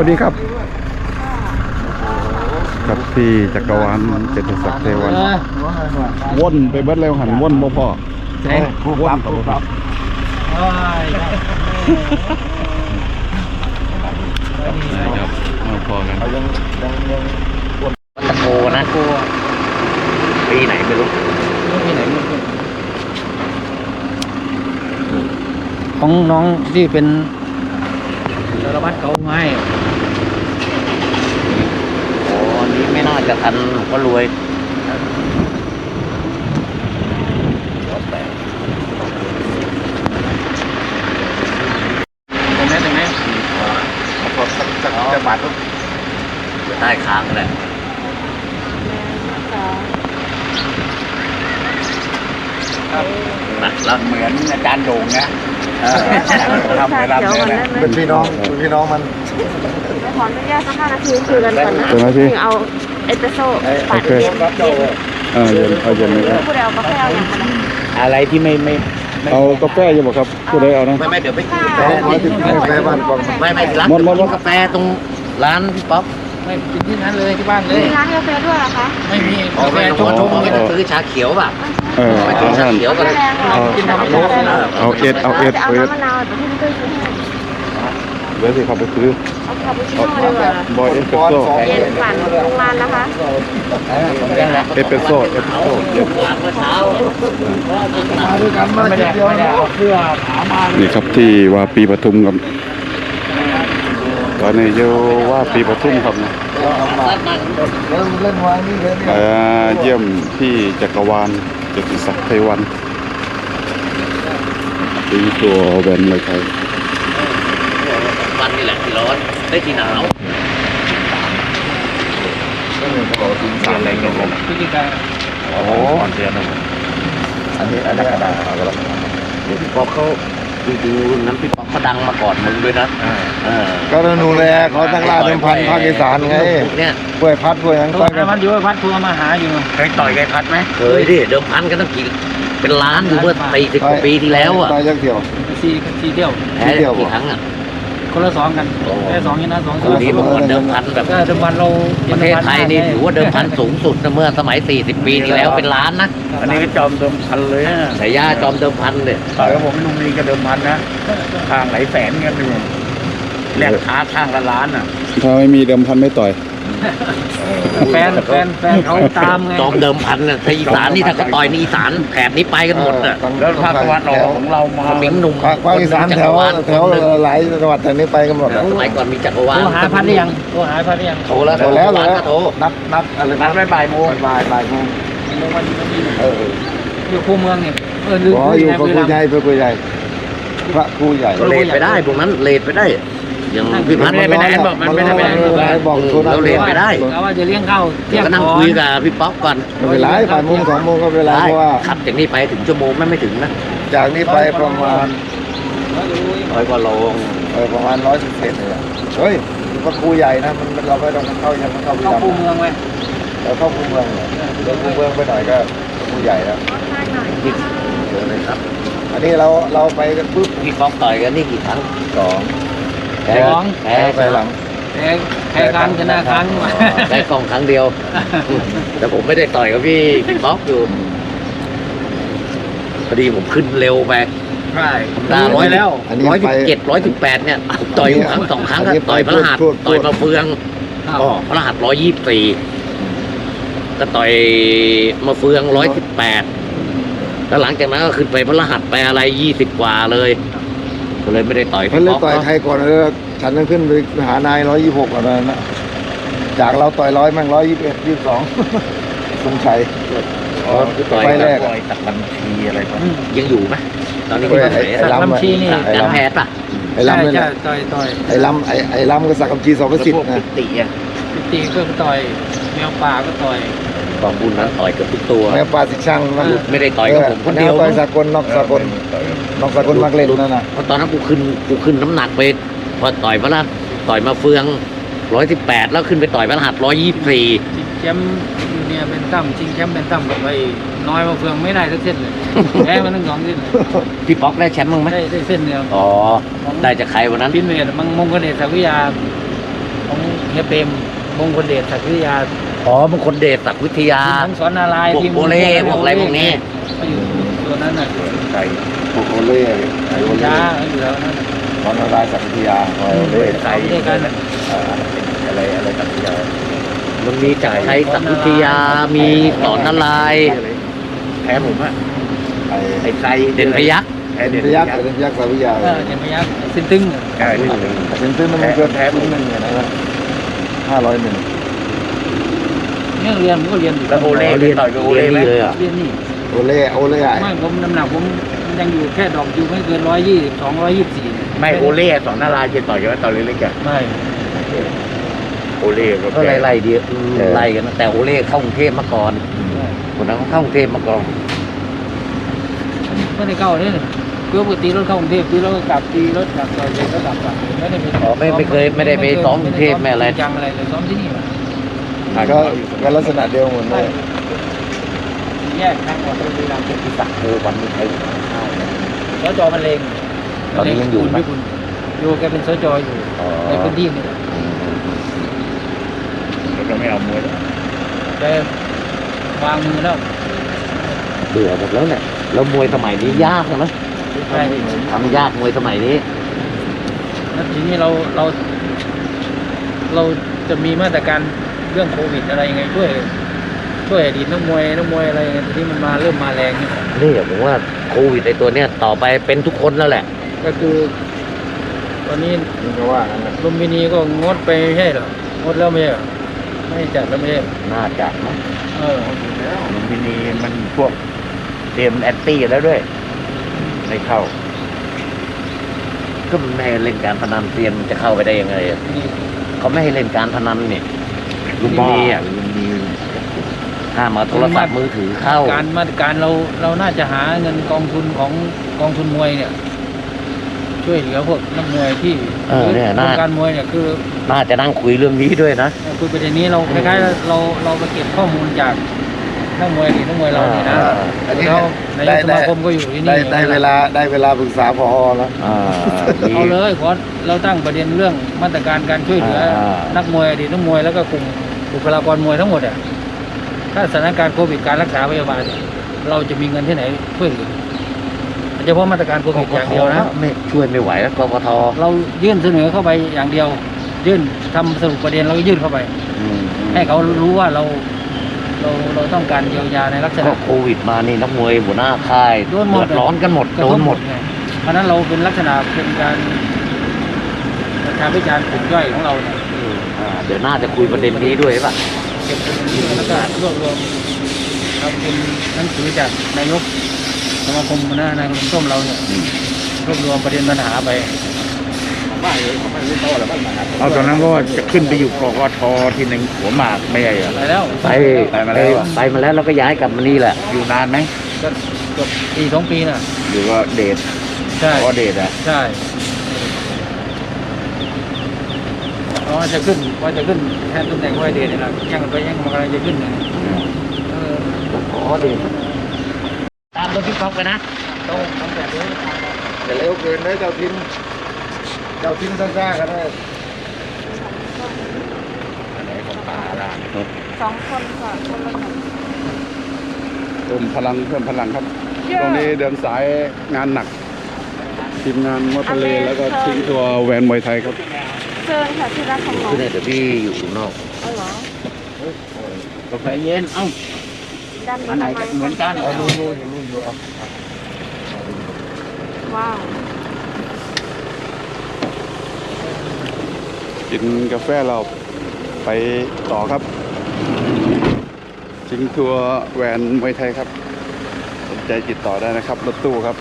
วัสดีครับกับพี่จักรวาลเจตุศักดิ์เทวันว่นไปเบิดเร็วหันว่นบ่พอเจ๊ผู้ปั๊บผู้ปั๊บครับมาพอกันตะโกนะกูปีไหนไม่รู้ของน้องที่เป็นสารวัตรเขาให้ โอ้อันนี้ ไม่น่าจะทันก็รวยตรงนี้ตรงนี้จะบาดใต้ค้างเลยนะแล้วเหมือนอาจารย์โด่งนะทำเวลาเนี่ยนะเป็นพี่น้องเป็นพี่น้องมัน ขออนุญาตสักห้านาทีคุยกันก่อนนะเป็นไหมพี่ถึงเอาเอสเปรสโซ่ปั่นโอเคเย็นเย็นเออเย็นเอาเย็นเลยครับผู้ใดเอากาแฟเอาอย่างนั้นนะอะไรที่ไม่ไม่เอากาแฟอยู่บ่ครับผู้ใดเอานะไม่ไม่เดี๋ยวไปกินแฟนร้อยสิบแฟนบ้านกองไม่ไม่ร้านหมดหมดหมดกินกาแฟตรงร้านพี่ป๊อปไม่กินที่นั้นเลยที่บ้านเลยมีร้านกาแฟด้วยเหรอคะไม่มีออกไปชงชงไม่ต้องซื้อชาเขียวป่ะเออไปเอาซื้อชาท่านเขียวกันแรงเหรอเอากินธรรมกาชาติแฟเหรอเอาเอ็ดเอาเอ็ดจะเอาเอ็ดน้ำมะนาวเดี๋ยวพี่ไม่เคยซื้อให้เดี๋ยวสิเขาไปซื้อเอาคาปูชิโน่ดีกว่าบอยเอสเปรสโซ่เย็นปั่นโรงงานนะคะเอสเปรสโซ่เอสเปรสโซ่เย็นเมื่อเช้ามาด้วยกันมาไม่ทีได้เดียวไม่ได้นะเอาเสื้อถามมานี่ครับที่ว่าปีปทุมครับตอนนี้อยู่ว่าปีปทุมครับนะเล่นเล่นวางนี่เลยมาเนี่ยเยี่ยมพี่จักรวาลเจตุศักดิ์เทวันตีตัวแบนเลยครับวันนี่แหละที่ร้อน ได้ที่หนาวอะไรกันพฤติการโอ้โหเดือนนึงอันนี้อันนี้กระดาษพี่ป๊อปเขาดูๆนั้นพี่ป๊อปเขาดังมาก่อนมึงด้วยนะเออก็นูแลเขาตั้งล่าเดิมพันภาคอีสานไงเนี่ยกล้วยพัดกล้วยยังตัวตั้งกัหานมันอยู่พัดทัวร์มาหาอยู่เคยต่อยไก่พัดไหมเคยดิเดิมพันกันตั้งกี่เป็นล้านอยู่เมื่อสี่สิบกว่าปีที่แล้วอะตายยักเดียวสี่สี่เที่ยวแพ้กี่ครั้งอะ คนละสองกันแค่สองอย่างนั้นสองคืนนี้เมื่อก่อนเดิมพันแบบก็เดิมวันเราประเทศไทยนี่ถือว่าเดิมพันสูงสุดนะเมื่อสมัย 40 ปีที่แล้วเป็นล้านนะอันนี้ก็จอมเดิมพันเลยนะสายยาจอมเดิมพันเลยต่อยกับผมลุงมีก็เดิมพันนะทางไหลแสนกันหนึ่งแลกค้าข้างละล้านอะถ้าไม่มีเดิมพันไม่ต่อย แฟนแฟนแฟนเขาตามไงจอมเดิมพันน่ะถ้าอีสานนี่ถ้าเขาต่อยในอีสานแถบนี้ไปกันหมดอะแล้วภาคตะวันออกของเรามาสมิงหนุ่มภาคภาคอีสานแถวแถวหลายจังหวัดแถวนี้ไปกันหมดสมัยก่อนมีจักรวาโทลรหาพันหรือยังโทรหาพันหรือยังโทรแล้วหมดแล้วโทรแล้วโทรนัดนัดอะไรนัดไว้บ่ายโมงบ่ายบ่ายโมงวันนี้เอออยู่คูเมืองเนี่ยเออลืมขออยู่พระครูใหญ่พระครูใหญ่พระครูใหญ่เลทไปได้พวกนั้นเลทไปได้อ ย่างพี่พัฒน์ไม่ได้บอกมันไม่ได้ไปไหนบอกคนเราเลทไปได้เขาว่าจะเลี้ยงข้าวเที่ยงก็นั่งก่อคุยนกับพี่ป๊อปก่อนไม่เป็นไรบ่ายโมงสองโมงก็ไม่เป็นไรได้เพราะว่าขับจากนี้ไปถึงชั่วโมงไม่ไม่ถึงนะจากนี้ไปประมาณร้อยกว่าโลเออประมาณร้อยสิบเอ็ดเลยอะเฮ้ยพระครูใหญ่นะมันเราไม่ต้องเข้ายังไม่เข้าไปเข้าคูดำเมืองไว้เราเข้าคูเมืองเนี่ยเดินคูเมืองไปหน่อยก็พระครูใหญ่แล้วเจอเลยครับ อันนี้เราเราไปกันปุ๊บพี่ป๊อปต่อยกันนี่กี่ครั้งสองแพ้ สองแพ้ไปหลังแต่แค่ครั้งชนะครั้งแพ้กองครั้งเดียว แต่ผมไม่ได้ต่อยกับพี่พี่ป๊อปอยู่พอดีผมขึ้นเร็วไปใช่ตาร้อยแล้วอันนี้ร้อยสิไปบเจ็ดร้อยสิบแปดเนี่ยผมต่อยอยู่ครั้งสองครั้งอัก็นนี้ไปต่อยพระรหัสพูดพูดต่อยมาเฟืองอ๋อพระรหัสร้อยยี่สิบสี่ก็ต่อยมาเฟืองร้อยสิบแปดแล้วหลังจากนั้นก็ขึ้นไปพระรหัสไปอะไรยี่สิบกว่าเลย ก็เลยไม่ได้ต่อยเพิ่พี่นเลยป๊อปต่อยใครก่อนแล้วฉันต้องขึ้นไปหานายร้อยยี่หกก่อนนะจากเราต่อยร้อยมั่งร้อยยี่สิบเอ็ดยี่สิบสองสงชัยอ๋อต่อยไฟแรกอะตักบัญชีอะไรยังอยู่ไหมตอนนี้เฮ้ที่ยมันไหนไอ้สักลำลำชีนี่ไอ้การลำแพทย์ป่ะไอ้ลำนี่แหใช่ละต่อยต่อยไอ้ลำไอ้ไอ้ลำก็สักคำชีสองประสิทธิ์นะติอะพิตีก็ต่อยแมวป่าก็ต่อย กองบุญนั้นต่อยเกับทุกตัวแม่ปลาสิช่างนะไม่ได้ต่อยกับผมคนเดียวต่อยสากลนอกสากลนอกสากลมักเล่นนั่นน่ะเพราะตอนนั้นกูขึ้นกูขึ้นน้ำหนักไปพอต่อยพระละต่อยมาเฟืองร้อยสิบแปดแล้วขึ้นไปต่อยพระรหัสร้อยยี่สี่ชิงแชมป์อยู่เนี่ยเป็นตั้มชิงแชมป์เป็นตั้มกับไอ้น้อยมาเฟืองไม่ได้สักเส้นเลยแพ้มาทั้งสองเส้นเลยพี่ป๊อกได้แชมป์มั้งไหมได้ได้เส้นเดียวอ๋อได้จากใครวันนั้นพินเวทมังมงคลเดชสักวิทยาของเฮียเปรมมงคลเดชศักดิ์วิทยา อ๋อมงคลเดชศักดิ์วิทยา ทีมของสอนนารายณ์พวกทีมโบเล่พวกอะไรพวกนี้ ก็อยู่ตัวนั้นน่ะไก่โอเล่ไก่โอเล่ยาอยู่แล้วนั่นน่ะตอนนารายณ์สักวิทยาโอเล่เขาด้วยกันน่ะอะไรอะไรสักวิทยามันมีจากไทยศักดิ์วิทยา มีสอนนารายณ์แพ้ผมอะไอ้ไอ้ไทยเด่นพยักษ์แพ้เด่นพยักษ์เด่นพยักษ์สักวิทยาเออเห็นไหมยักษ์ซินตึงน่ะ ใช่เด่นตึ้งมันเกินแพ้ผมหนึ่งเนี่ยนะครับห้าร้อยหนึ่ง เนี่ยเรียนผมก็เรียนอยู่แล้วโอเล่เรียนต่อยกับโอเล่นี่เลยอะเรียนนี่โอเล่โอเล่ไอ้ไม่ผมน้ำหนักผมยังอยู่แค่ดอกอยู่ไม่เกินร้อยยี่สิบสองร้อยยี่สิบสี่ไม่โอเล่สอนนารายณ์จะต่อยกันตอนเล็กๆอะไม่โอเล่ก็ไล่ๆเดียวไล่กันนะแต่โอเล่เข้ากรุงเทพมาก่อนคนนั้นเขาเข้ากรุงเทพมาก่อนไม่ได้เข้าเนี่ยคือปกติรถเข้ากรุงเทพตีรถก็กลับตีรถกลับต่อยเสร็จก็กลับกลับไม่ได้ไปอ๋อไม่ไม่เคยไม่ได้ไปซ้อมกรุงเทพไม่อะไรจังอะไรเลยซ้อมที่นี่ ก็ก็ลักษณะเดียวหมดเลไม่ยแยกทางก่อนไปรามเป็นที่สักเออวันนี้ใครสจมะเร็งตอนนี้ยังอยู่ไหมมะเร็คุณอยู่แกเป็นสจอยู่ในพื้นที่นี่เราไม่เอามวยแกวางมือแล้วเบื่อหมดแล้วเนี่ยแล้วมวยสมัยนี้ยากนะใช่ทำยากมวยสมัยนี้แล้วทีนี้เราเรา เราจะมีมาตรการ เรื่องโควิดอะไรยังไงช่วยช่วยอดีตนักมวยนักมวยอะไรยังไงทีนี้มันมาเริ่มมาแรงนี่นี่ผมว่าโควิดไอตัวเนี้ยต่อไปเป็นทุกคนแล้วแหละ ก็คือ ตอนนี้นี่ก็ว่างั้นนะลุมพินีก็งดไปไม่ใช่เหรองดแล้วไม่ใช่เหรอไม่จัดแล้วไม่ใช่เหรอน่าจะนะเออลุมพินีมันพวกเตรียมแอนตี้แล้วด้วยไม่เข้า ก็ไม่ให้เล่นการพนันเตรียมจะเข้าไปได้ยังไงอะนี่เขาไม่ให้เล่นการพนันเนี่ย ลุมพินีอะลุมดีห้ามเอาโทรศัพท์มือถือเข้า การมาตรการเราเราน่าจะหาเงินกองทุนของกองทุนมวยเนี่ย ช่วยเหลือพวกนักมวยที่เออเนี่ยน่า วงการมวยเนี่ยคือ น่าจะนั่งคุยเรื่องนี้ด้วยนะ คุยประเด็นนี้เราคล้ายๆเราเราไปเก็บข้อมูลจากนักมวยหรือนักมวยเราเนี่ยนะอ่าแล้วนายกสมาคมก็อยู่ที่ได้นี่ได้เวลาได้เวลาปรึกษาพอแล้วอ่ามี เอาเลยขอเราตั้งประเด็นเรื่องมาตรการการช่วยเหลืออา นักมวยอดีตนักมวยแล้วก็กลุ่ม บุคลากรมวยทั้งหมดอะถ้าสถานการณ์โควิดการรักษาพยาบาลเนี่ยเราจะมีเงินที่ไหนช่วยเหลือเฉพาะมาตรการโควิดอย่างเดียวนะไม่ช่วยไม่ไหวแล้วกกทเรายื่นเสนอเข้าไปอย่างเดียว ยื่นทำสรุปประเด็นเราก็ยื่นเข้าไปอืมให้เขารู้ว่าเราเราเราต้องการเยียวยาในลักษก็ณะโควิดมานี่นักมวยหัวหน้าค่ายโดนหมดเดือดร้อนกันหมดกระโดทนบหมดไงเพราะฉะนั้นเราเป็นลักษณะเป็นการประชาพิจารณ์กลุ่มย่อยของเราเนี่ยอ่า เดี๋ยวน่าจะคุยประเด็นนี้ด้วยป่ะเก็บแล้วก็รวบรวมทำเป็นหนังสือจากนายกสมาคมนะนายกส้มเราเนี่ยรวบรวมประเด็นปัญหาไปเอาตอนนั้นก็จะขึ้นไปอยู่กกททีหนึ่งหัวหมากไม่ใช่เหรอไปแล้วไปไปมาแล้วอะไปมาแล้วเราก็ย้ายกลับมานี่แหละ อยู่นานไหมก็เกือบปีสองปีน่ะหรือว่าเดทใช่เพราะเดทอะใช่ ว่าจะขึ้นว่าจะขึ้นแทนตำแหน่งว่าเดชเนี่ยนะยังกันไปยังมันกำลังจะขึ้นเนี่ยเออขอเดชตามรถพี่ก๊อฟกันนะต้องทำแบบนี้แต่เร็วเกินเลยเจ้าทิ้นเจ้าทิ้นซ่าๆกันเลยสองคนค่ะคนละหนึ่งเพิ่มพลังเพิ่มพลังครับเยอะตรงนี้เดินสายงานหนัก ทีมงานมอเตอร์เลย์แล้วก็ชิงทัวร์แวนมวยไทยครับ เชิญค่ะที่รักของหนูคือเนี่ยเดี๋ยวพี่อยู่ข้างนอกเอาเหรอกาแฟเย็น เอ้าด้านอันไหนนี้ก็เหมือนกันเอาดูดูอยู่ดูอยู่เอาว้าวกินกาแฟเราไปต่อครับชิงทัวร์แวนมวยไทยครับ สนใจติดต่อได้นะครับ รถตู้ครับ